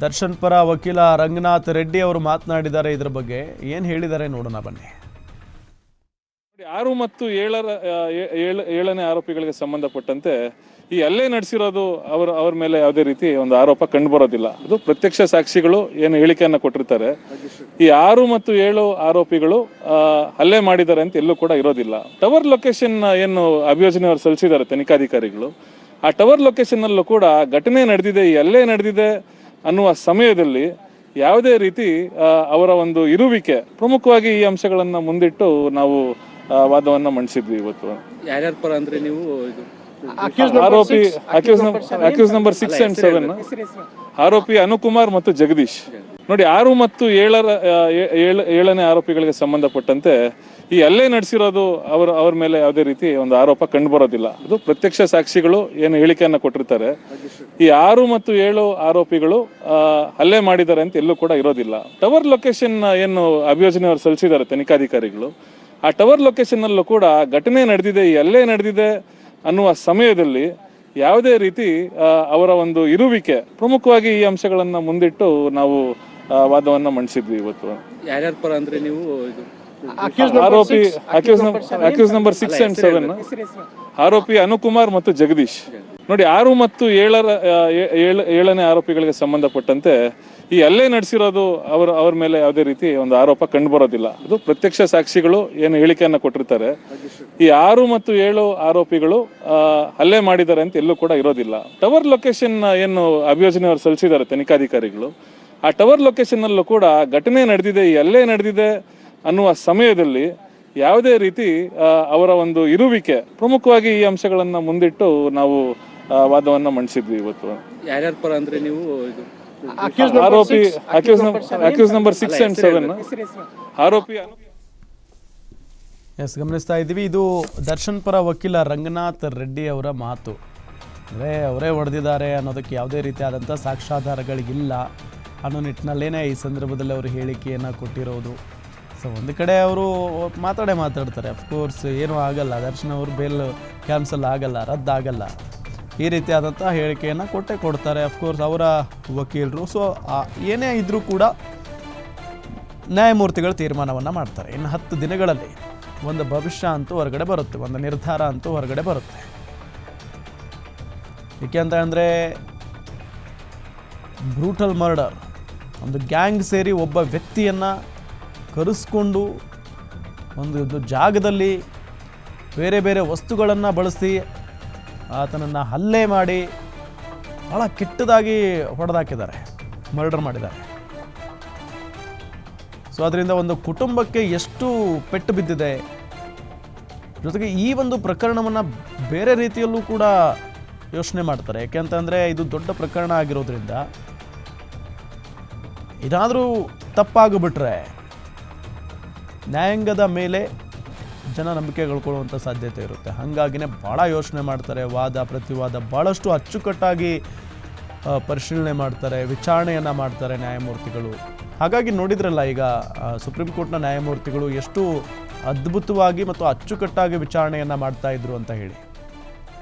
ದರ್ಶನ್ ಪರ ವಕೀಲ ರಂಗನಾಥ್ ರೆಡ್ಡಿ ಅವರು ಮಾತನಾಡಿದ್ದಾರೆ. ಇದರ ಬಗ್ಗೆ ಏನು ಹೇಳಿದ್ದಾರೆ ನೋಡೋಣ ಬನ್ನಿ. ಆರು ಮತ್ತು ಏಳರ ಏಳನೇ ಆರೋಪಿಗಳಿಗೆ ಸಂಬಂಧಪಟ್ಟಂತೆ ಈ ಅಲ್ಲೇ ನಡೆಸಿರೋದು ಅವರ, ಅವ್ರ ಮೇಲೆ ಯಾವುದೇ ರೀತಿ ಒಂದು ಆರೋಪ ಕಂಡು ಬರೋದಿಲ್ಲ. ಅದು ಪ್ರತ್ಯಕ್ಷ ಸಾಕ್ಷಿಗಳು ಏನು ಹೇಳಿಕೆಯನ್ನು ಕೊಟ್ಟಿರ್ತಾರೆ. ಈ ಆರು ಮತ್ತು ಏಳು ಆರೋಪಿಗಳು ಹಲ್ಲೆ ಮಾಡಿದ್ದಾರೆ ಅಂತ ಎಲ್ಲೂ ಕೂಡ ಇರೋದಿಲ್ಲ. ಟವರ್ ಲೊಕೇಶನ್ ಏನು ಅಭಿಯೋಜನೆ ಅವರು ಸಲ್ಲಿಸಿದ್ದಾರೆ ತನಿಖಾಧಿಕಾರಿಗಳು, ಆ ಟವರ್ ಲೊಕೇಶನ್ ಅಲ್ಲೂ ಕೂಡ ಘಟನೆ ನಡೆದಿದೆ, ಈ ಅಲ್ಲೇ ನಡೆದಿದೆ. ಅನ್ನುವ ಸಮಯದಲ್ಲಿ ಯಾವುದೇ ರೀತಿ ಅವರ ಒಂದು ಇರುವಿಕೆ ಪ್ರಮುಖವಾಗಿ ಈ ಅಂಶಗಳನ್ನ ಮುಂದಿಟ್ಟು ನಾವು ವಾದವನ್ನು ಮಂಡಿಸಿದ್ವಿ ಇವತ್ತು. ಯಾರ್ಯಾರ ಪರ ಅಂದ್ರೆ ನೀವು ಆರೋಪಿ accused number six and seven ಆರೋಪಿ ಅನುಕುಮಾರ್ ಮತ್ತು ಜಗದೀಶ್. ನೋಡಿ, ಆರು ಮತ್ತು ಏಳರ ಏಳನೇ ಆರೋಪಿಗಳಿಗೆ ಸಂಬಂಧಪಟ್ಟಂತೆ ಈ ಅಲ್ಲೇ ನಡೆಸಿರೋದು ಅವರ, ಅವ್ರ ಮೇಲೆ ಯಾವುದೇ ರೀತಿ ಒಂದು ಆರೋಪ ಕಂಡು ಬರೋದಿಲ್ಲ. ಅದು ಪ್ರತ್ಯಕ್ಷ ಸಾಕ್ಷಿಗಳು ಏನು ಹೇಳಿಕೆಯನ್ನು ಕೊಟ್ಟಿರ್ತಾರೆ. ಈ ಆರು ಮತ್ತು ಏಳು ಆರೋಪಿಗಳು ಹಲ್ಲೆ ಮಾಡಿದ್ದಾರೆ ಅಂತ ಎಲ್ಲೂ ಕೂಡ ಇರೋದಿಲ್ಲ. ಟವರ್ ಲೊಕೇಶನ್ ಏನು ಅಭಿಯೋಜನೆ ಅವರು ಸಲ್ಲಿಸಿದ್ದಾರೆ ತನಿಖಾಧಿಕಾರಿಗಳು, ಆ ಟವರ್ ಲೊಕೇಶನ್ನಲ್ಲೂ ಕೂಡ ಘಟನೆ ನಡೆದಿದೆ, ಈ ಹಲ್ಲೆ ನಡೆದಿದೆ ಅನ್ನುವ ಸಮಯದಲ್ಲಿ ಯಾವುದೇ ರೀತಿ ಅವರ ಒಂದು ಇರುವಿಕೆ ಪ್ರಮುಖವಾಗಿ ಈ ಅಂಶಗಳನ್ನು ಮುಂದಿಟ್ಟು ನಾವು ವಾದವನ್ನ ಮಂಡಿಸಿದ್ವಿ ಇವತ್ತು. ಯಾರ್ಯಾರ ಪರ ಅಂದ್ರೆ ನೀವು ಇದು? ಆರೋಪಿ accused number six and seven ಆರೋಪಿ ಅನುಕುಮಾರ್ ಮತ್ತು ಜಗದೀಶ್. ನೋಡಿ ಆರು ಮತ್ತು ಏಳರ ಏಳನೇ ಆರೋಪಿಗಳಿಗೆ ಸಂಬಂಧಪಟ್ಟಂತೆ ಈ ಅಲ್ಲೇ ನಡೆಸಿರೋದು ಅವರ ಅವ್ರ ಮೇಲೆ ಯಾವುದೇ ರೀತಿ ಒಂದು ಆರೋಪ ಕಂಡು ಬರೋದಿಲ್ಲ. ಅದು ಪ್ರತ್ಯಕ್ಷ ಸಾಕ್ಷಿಗಳು ಏನು ಹೇಳಿಕೆಯನ್ನ ಕೊಟ್ಟಿರ್ತಾರೆ. ಈ ಆರು ಮತ್ತು ಏಳು ಆರೋಪಿಗಳು ಹಲ್ಲೆ ಮಾಡಿದ್ದಾರೆ ಅಂತ ಎಲ್ಲೂ ಕೂಡ ಇರೋದಿಲ್ಲ. ಟವರ್ ಲೊಕೇಶನ್ ಏನು ಅಭಿಯೋಜನೆ ಅವರು ಸಲ್ಲಿಸಿದ್ದಾರೆ ತನಿಖಾಧಿಕಾರಿಗಳು. ಆ ಟವರ್ ಲೊಕೇಶನ್ ಅಲ್ಲೂ ಕೂಡ ಘಟನೆ ನಡೆದಿದೆ ಎಲ್ಲೇ ನಡೆದಿದೆ ಅನ್ನುವ ಸಮಯದಲ್ಲಿ ಯಾವುದೇ ರೀತಿ ಅವರ ಒಂದು ಇರುವಿಕೆ ಪ್ರಮುಖವಾಗಿ ಈ ಅಂಶಗಳನ್ನ ಮುಂದಿಟ್ಟು ನಾವು ವಾದವನ್ನು ಮಂಡಿಸಿದ್ವಿ ಇವತ್ತು. ಯಾರ್ಯಾರ ಪರ ಅಂದ್ರೆ ನೀವು ಆರೋಪಿ accused number six and seven ಆರೋಪಿ ಎಸ್ ಗಮನಿಸ್ತಾ ಇದ್ದೀವಿ. ಇದು ದರ್ಶನ್ ಪರ ವಕೀಲ ರಂಗನಾಥ್ ರೆಡ್ಡಿ ಅವರ ಮಾತು. ಅಂದರೆ ಅವರೇ ಹೊಡೆದಿದ್ದಾರೆ ಅನ್ನೋದಕ್ಕೆ ಯಾವುದೇ ರೀತಿಯಾದಂಥ ಸಾಕ್ಷ್ಯಾಧಾರಗಳಿಗಿಲ್ಲ ಅನ್ನೋ ನಿಟ್ಟಿನಲ್ಲೇ ಈ ಸಂದರ್ಭದಲ್ಲಿ ಅವರು ಹೇಳಿಕೆಯನ್ನು ಕೊಟ್ಟಿರೋದು. ಸೊ ಒಂದು ಕಡೆ ಅವರು ಮಾತಾಡೇ ಮಾತಾಡ್ತಾರೆ. ಅಫ್ಕೋರ್ಸ್ ಏನೂ ಆಗಲ್ಲ. ದರ್ಶನ್ ಅವರು ಬೇಲ್ ಕ್ಯಾನ್ಸಲ್ ಆಗಲ್ಲ ರದ್ದಾಗಲ್ಲ ಈ ರೀತಿಯಾದಂಥ ಹೇಳಿಕೆಯನ್ನು ಕೊಟ್ಟೇ ಕೊಡ್ತಾರೆ. ಅಫ್ಕೋರ್ಸ್ ಅವರ ವಕೀಲರು. ಸೊ ಏನೇ ಇದ್ದರೂ ಕೂಡ ನ್ಯಾಯಮೂರ್ತಿಗಳು ತೀರ್ಮಾನವನ್ನು ಮಾಡ್ತಾರೆ. ಇನ್ನು ಹತ್ತು ದಿನಗಳಲ್ಲಿ ಒಂದು ಭವಿಷ್ಯ ಅಂತೂ ಹೊರಗಡೆ ಬರುತ್ತೆ. ಒಂದು ನಿರ್ಧಾರ ಅಂತೂ ಹೊರಗಡೆ ಬರುತ್ತೆ. ಏಕೆ ಅಂತ ಅಂದರೆ ಬ್ರೂಟಲ್ ಮರ್ಡರ್ ಒಂದು ಗ್ಯಾಂಗ್ ಸೇರಿ ಒಬ್ಬ ವ್ಯಕ್ತಿಯನ್ನು ಕರೆಸ್ಕೊಂಡು ಒಂದು ಜಾಗದಲ್ಲಿ ಬೇರೆ ಬೇರೆ ವಸ್ತುಗಳನ್ನು ಬಳಸಿ ಆತನನ್ನು ಹಲ್ಲೆ ಮಾಡಿ ಭಾಳ ಕೆಟ್ಟದಾಗಿ ಹೊಡೆದಾಕಿದ್ದಾರೆ ಮರ್ಡರ್ ಮಾಡಿದ್ದಾರೆ. ಸೊ ಅದರಿಂದ ಒಂದು ಕುಟುಂಬಕ್ಕೆ ಎಷ್ಟು ಪೆಟ್ಟು ಬಿದ್ದಿದೆ, ಜೊತೆಗೆ ಈ ಒಂದು ಪ್ರಕರಣವನ್ನು ಬೇರೆ ರೀತಿಯಲ್ಲೂ ಕೂಡ ಯೋಚನೆ ಮಾಡ್ತಾರೆ. ಯಾಕೆಂತಂದರೆ ಇದು ದೊಡ್ಡ ಪ್ರಕರಣ ಆಗಿರೋದ್ರಿಂದ ಇದಾದರೂ ತಪ್ಪಾಗಿಬಿಟ್ರೆ ನ್ಯಾಯಾಂಗದ ಮೇಲೆ ಜನ ನಂಬಿಕೆ ಕಳ್ಕೊಳ್ಳುವಂಥ ಸಾಧ್ಯತೆ ಇರುತ್ತೆ. ಹಾಗಾಗಿನೇ ಭಾಳ ಯೋಚನೆ ಮಾಡ್ತಾರೆ, ವಾದ, ಪ್ರತಿವಾದ ಭಾಳಷ್ಟು ಅಚ್ಚುಕಟ್ಟಾಗಿ ಪರಿಶೀಲನೆ ಮಾಡ್ತಾರೆ, ವಿಚಾರಣೆಯನ್ನು ಮಾಡ್ತಾರೆ ನ್ಯಾಯಮೂರ್ತಿಗಳು. ಹಾಗಾಗಿ ನೋಡಿದ್ರಲ್ಲ ಈಗ ಸುಪ್ರೀಂ ಕೋರ್ಟ್ನ ನ್ಯಾಯಮೂರ್ತಿಗಳು ಎಷ್ಟು ಅದ್ಭುತವಾಗಿ ಮತ್ತು ಅಚ್ಚುಕಟ್ಟಾಗಿ ವಿಚಾರಣೆಯನ್ನು ಮಾಡ್ತಾ ಇದ್ರು ಅಂತ ಹೇಳಿ.